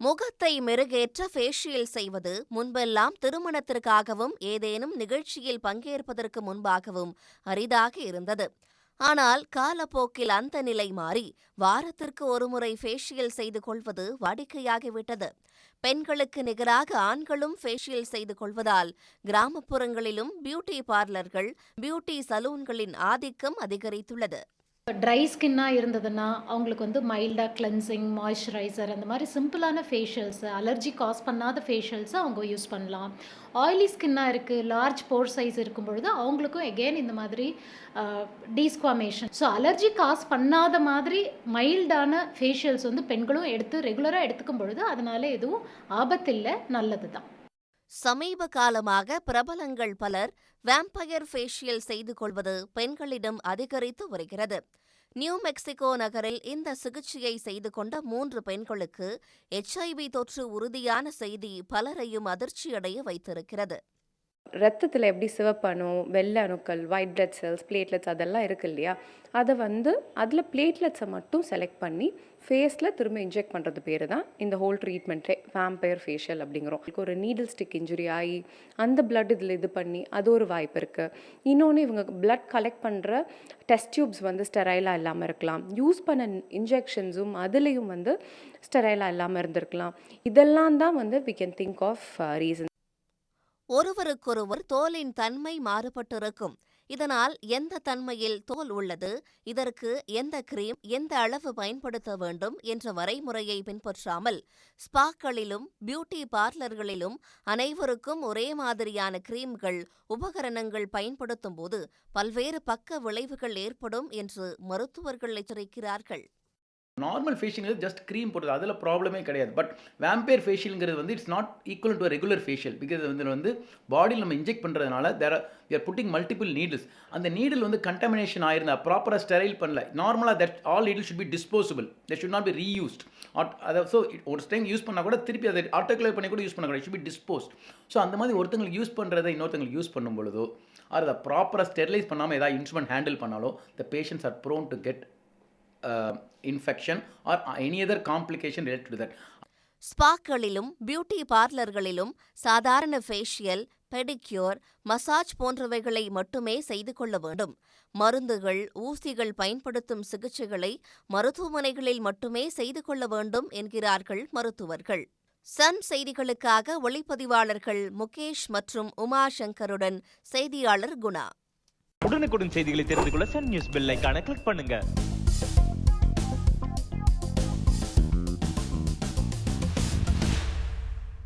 முகத்தை மெருகேற்ற ஃபேஷியல் செய்வது முன்பெல்லாம் திருமணத்திற்காகவும் ஏதேனும் நிகழ்ச்சியில் பங்கேற்பதற்கு முன்பாகவும் அரிதாக இருந்தது. ஆனால் காலப்போக்கில் அந்த நிலை மாறி வாரத்திற்கு ஒருமுறை ஃபேஷியல் செய்து கொள்வது வாடிக்கையாகிவிட்டது பெண்களுக்கு நிகராக ஆண்களும் ஃபேஷியல் செய்து கொள்வதால் கிராமப்புறங்களிலும் பியூட்டி பார்லர்கள் பியூட்டி சலூன்களின் ஆதிக்கம் அதிகரித்துள்ளது. ட்ரை ஸ்கின்னாக இருந்ததுன்னா அவங்களுக்கு வந்து மைல்டாக கிளென்சிங் மாய்ஸ்சரைசர் அந்த மாதிரி சிம்பிளான ஃபேஷியல்ஸு அலர்ஜி காஸ் பண்ணாத ஃபேஷியல்ஸை அவங்க யூஸ் பண்ணலாம். ஆயிலி ஸ்கின்னாக இருக்குது லார்ஜ் போர் சைஸ் இருக்கும் பொழுது அவங்களுக்கும் எகெயின் இந்த மாதிரி டீஸ்குவாமேஷன் ஸோ அலர்ஜி காஸ் பண்ணாத மாதிரி மைல்டான ஃபேஷியல்ஸ் வந்து பெண்களும் எடுத்து ரெகுலராக எடுத்துக்கும் பொழுது அதனால் எதுவும் ஆபத்தில்லை நல்லது தான் சமீப காலமாக பிரபலங்கள் பலர் வேம்பயர் ஃபேஷியல் செய்து கொள்வது பெண்களிடம் அதிகரித்து வருகிறது. நியூ மெக்சிகோ நகரில் இந்த சிகிச்சையை செய்து கொண்ட மூன்று பெண்களுக்கு எச்ஐவி தொற்று உறுதியான செய்தி பலரையும் அதிர்ச்சியடைய வைத்திருக்கிறது. ரத்தத்தில் எப்படி சிவப்பணு வெள்ளை அணுக்கள் ஒயிட் பிளட் செல்ஸ் பிளேட்லெட்ஸ் அதெல்லாம் இருக்குது இல்லையா? அதை வந்து அதில் பிளேட்லெட்ஸை மட்டும் செலக்ட் பண்ணி ஃபேஸில் திரும்ப இன்ஜெக்ட் பண்ணுறது பேர் தான் இந்த ஹோல் ட்ரீட்மெண்ட்டே வேம்பயர் ஃபேஷியல் அப்படிங்கிறோம். ஒரு நீடில் ஸ்டிக் இன்ஜுரி ஆகி அந்த பிளட் இதில் இது பண்ணி அது ஒரு வாய்ப்பு இருக்குது இன்னொன்று இவங்க பிளட் கலெக்ட் பண்ணுற டெஸ்ட் டியூப்ஸ் வந்து ஸ்டெரைலாக இல்லாமல் இருக்கலாம். யூஸ் பண்ண இன்ஜெக்ஷன்ஸும் அதுலேயும் வந்து ஸ்டெரைலாக இல்லாமல் இருந்திருக்கலாம். இதெல்லாம் தான் வந்து we can think of reason ஒருவருக்கொருவர் தோலின் தன்மை மாறுபட்டிருக்கும். இதனால் எந்த தன்மையில் தோல் உள்ளது இதற்கு எந்த கிரீம் எந்த அளவு பயன்படுத்த வேண்டும் என்ற வரைமுறையை பின்பற்றாமல் ஸ்பாக்களிலும் பியூட்டி பார்லர்களிலும் அனைவருக்கும் ஒரே மாதிரியான கிரீம்கள் உபகரணங்கள் பயன்படுத்தும் போது பல்வேறு பக்க விளைவுகள் ஏற்படும் என்று மருத்துவர்கள் எச்சரிக்கிறார்கள். நார்மல் ஃபேஷியல் ஜஸ்ட் க்ரீம் போடுறது. அதில் ப்ராப்ளமே கிடையாது. பட் வேம்பேர் ஃபேஷியலுங்கிறது வந்து it's not equal to regular facial because வந்து வந்து பாடியில் நம்ம இன்ஜெக்ட் பண்ணுறதுனால there are putting multiple needles அந்த நீடில் வந்து கண்டமினேஷன் ஆயிருந்தா ப்ராப்பராக ஸ்டெரைல் பண்ணல. நார்மலாக that all needle should be disposable that should not be reused அதை ஸோ ஒரு டைம் யூஸ் பண்ணால் கூட திருப்பி அதை ஆட்டோக்ளேவ் பண்ணி கூட யூஸ் பண்ணக்கூடாது ஷுட் பி டிஸ்போஸ்ட் ஸோ அந்த மாதிரி ஒருத்தங்களுக்கு யூஸ் பண்ணுறதை இன்னொருத்தங்களுக்கு யூஸ் பண்ணும் பொழுதோ அதை ப்ராப்பராக ஸ்டெரிலைஸ் பண்ணாமல் ஏதாவது இன்ஸ்ட்ருமெண்ட் ஹேண்டில் பண்ணாலோ the patients are prone to get infection or any other complication related to that ஸ்பாக்களிலும் beauty பார்லர்களிலும் சாதாரண ஃபேஷியல் பெடிக்யூர் மசாஜ் போன்றவைகளை மட்டுமே செய்து கொள்ள வேண்டும். மருந்துகள் ஊசிகள் பயன்படுத்தும் சிகிச்சைகளை மருத்துவமனைகளில் மட்டுமே செய்து கொள்ள வேண்டும் என்கிறார்கள் மருத்துவர்கள். சன் செய்திகளுக்காக ஒளிப்பதிவாளர்கள் முகேஷ் மற்றும் உமா சங்கருடன் செய்தியாளர் குணா. உடனுக்குடன் செய்திகளை தெரிந்து கொள்ள சன் நியூஸ் பெல் ஐகானை கிளிக் பண்ணுங்க.